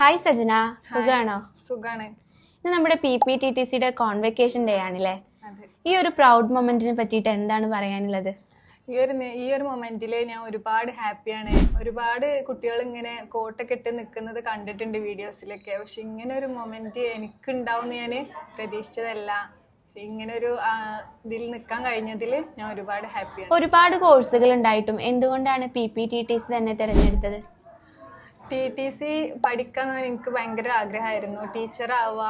Hi Sajana സുഖാണോ? സുഖാണ്. ഇന്ന് നമ്മുടെ പി പി ടി ടി സിയുടെ കോൺവെക്കേഷൻ ഡേ ആണല്ലേ ഈ ഒരു പ്രൗഡ് മൊമെന്റിനെ പറ്റിയിട്ട് എന്താണ് പറയാനുള്ളത്? ഈ ഒരു ഈ ഒരു മൊമെന്റിൽ ഞാൻ ഒരുപാട് ഹാപ്പിയാണ് ഒരുപാട് കുട്ടികൾ ഇങ്ങനെ കോട്ടൊക്കെ ഇട്ട് നിൽക്കുന്നത് കണ്ടിട്ടുണ്ട് വീഡിയോസിലൊക്കെ പക്ഷെ ഇങ്ങനെ ഒരു മൊമെന്റ് എനിക്ക് ഉണ്ടാവും ഞാൻ പ്രതീക്ഷിച്ചതല്ല. പക്ഷെ ഇങ്ങനെ ഒരു ഇതിൽ നിൽക്കാൻ കഴിഞ്ഞതിൽ ഞാൻ ഒരുപാട് ഹാപ്പിയാണ് ഒരുപാട് കോഴ്സുകൾ ഉണ്ടായിട്ടും. എന്തുകൊണ്ടാണ് P P T T C തന്നെ തിരഞ്ഞെടുത്തത്? ടി ടി സി പഠിക്കാൻ എനിക്ക് ഭയങ്കര ആഗ്രഹമായിരുന്നു. ടീച്ചർ ആവുക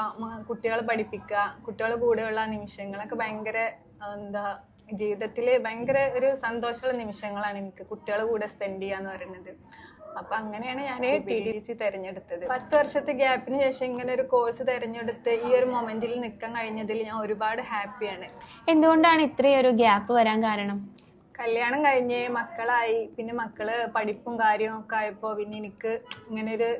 കുട്ടികളെ പഠിപ്പിക്കുക കുട്ടികളെ കൂടെയുള്ള നിമിഷങ്ങളൊക്കെ ഭയങ്കര എന്താ ജീവിതത്തിൽ ഭയങ്കര ഒരു സന്തോഷമുള്ള നിമിഷങ്ങളാണ് എനിക്ക് കുട്ടികളെ കൂടെ സ്പെൻഡ് ചെയ്യാന്ന് പറയുന്നത്. അപ്പൊ അങ്ങനെയാണ് ഞാൻ ടി ടി സി തിരഞ്ഞെടുത്തത്. പത്ത് വർഷത്തെ ഗ്യാപ്പിന് ശേഷം ഇങ്ങനെ ഒരു കോഴ്സ് തിരഞ്ഞെടുത്ത് ഈ ഒരു മൊമെന്റിൽ നിൽക്കാൻ കഴിഞ്ഞതിൽ ഞാൻ ഒരുപാട് ഹാപ്പിയാണ് എന്തുകൊണ്ടാണ് ഇത്രയും ഒരു ഗ്യാപ്പ് വരാൻ കാരണം? കല്യാണം കഴിഞ്ഞ് മക്കളായി. പിന്നെ മക്കൾ പഠിപ്പും കാര്യവും ഒക്കെ ആയപ്പോ പിന്നെ എനിക്ക് ഇങ്ങനെ ഒരു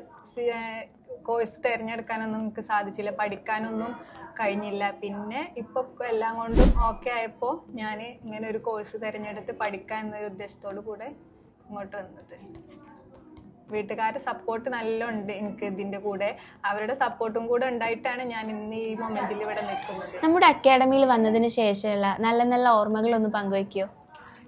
കോഴ്സ് തിരഞ്ഞെടുക്കാനൊന്നും എനിക്ക് സാധിച്ചില്ല. പഠിക്കാനൊന്നും കഴിഞ്ഞില്ല. പിന്നെ ഇപ്പൊ എല്ലാം കൊണ്ടും ഓക്കെ ആയപ്പോൾ ഞാൻ ഇങ്ങനെ ഒരു കോഴ്സ് തിരഞ്ഞെടുത്ത് പഠിക്കാൻ എന്നൊരു ഉദ്ദേശത്തോടു കൂടെ ഇങ്ങോട്ട് വന്നത്. വീട്ടുകാരുടെ സപ്പോർട്ട് നല്ല ഉണ്ട് എനിക്ക് ഇതിന്റെ കൂടെ. അവരുടെ സപ്പോർട്ടും കൂടെ ഉണ്ടായിട്ടാണ് ഞാൻ ഇന്ന് ഈ മൊമെന്റിൽ ഇവിടെ നിൽക്കുന്നത്. നമ്മുടെ അക്കാഡമിയിൽ വന്നതിന് ശേഷമുള്ള നല്ല നല്ല ഓർമ്മകൾ ഒന്ന് പങ്കുവെക്കോ?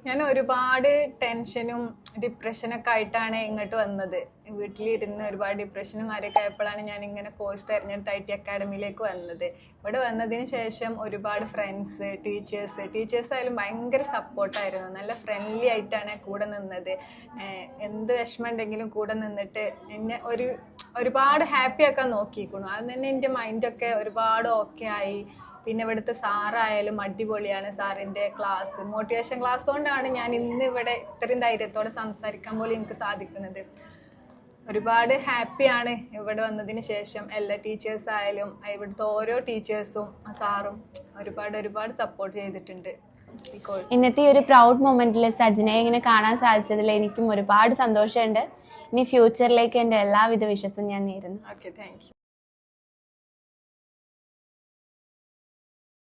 ഞാൻ ഒരുപാട് ടെൻഷനും ഡിപ്രഷനൊക്കെ ആയിട്ടാണ് ഇങ്ങോട്ട് വന്നത്. വീട്ടിലിരുന്ന് ഒരുപാട് ഡിപ്രഷനും കാര്യമൊക്കെ ആയപ്പോഴാണ് ഞാൻ ഇങ്ങനെ കോഴ്സ് തിരഞ്ഞെടുത്ത് ഐ ടി അക്കാഡമിയിലേക്ക് വന്നത്. ഇവിടെ വന്നതിന് ശേഷം ഒരുപാട് ഫ്രണ്ട്സ് ടീച്ചേഴ്സ് ടീച്ചേഴ്സ് ആയാലും ഭയങ്കര സപ്പോർട്ടായിരുന്നു നല്ല ഫ്രണ്ട്ലി ആയിട്ടാണ് കൂടെ നിന്നത്. എന്ത് വിഷമം ഉണ്ടെങ്കിലും കൂടെ നിന്നിട്ട് എന്നെ ഒരു ഒരുപാട് ഹാപ്പി ആക്കാൻ നോക്കിയിരിക്കുന്നു. അത് തന്നെ എന്റെ മൈൻഡൊക്കെ ഒരുപാട് ഓക്കെ ആയി. പിന്നെ ഇവിടുത്തെ സാറായാലും അടിപൊളിയാണ് സാറിന്റെ ക്ലാസ്. മോട്ടിവേഷൻ ക്ലാസ് കൊണ്ടാണ് ഞാൻ ഇന്ന് ഇവിടെ ഇത്രയും ധൈര്യത്തോടെ സംസാരിക്കാൻ പോലും എനിക്ക് സാധിക്കുന്നത്. ഒരുപാട് ഹാപ്പിയാണ് ഇവിടെ വന്നതിന് ശേഷം. എല്ലാ ടീച്ചേഴ്സ് ആയാലും ഇവിടുത്തെ ഓരോ ടീച്ചേഴ്സും സാറും ഒരുപാട് ഒരുപാട് സപ്പോർട്ട് ചെയ്തിട്ടുണ്ട് ഇന്നത്തെ ഈ ഒരു പ്രൗഡ് മൊമെന്റിൽ സജിനെ ഇങ്ങനെ കാണാൻ സാധിച്ചതിൽ എനിക്കും ഒരുപാട് സന്തോഷമുണ്ട്. ഇനി ഫ്യൂച്ചറിലേക്ക് എന്റെ എല്ലാവിധ വിശ്വസും ഞാൻ നേരുന്നു. Okay thank you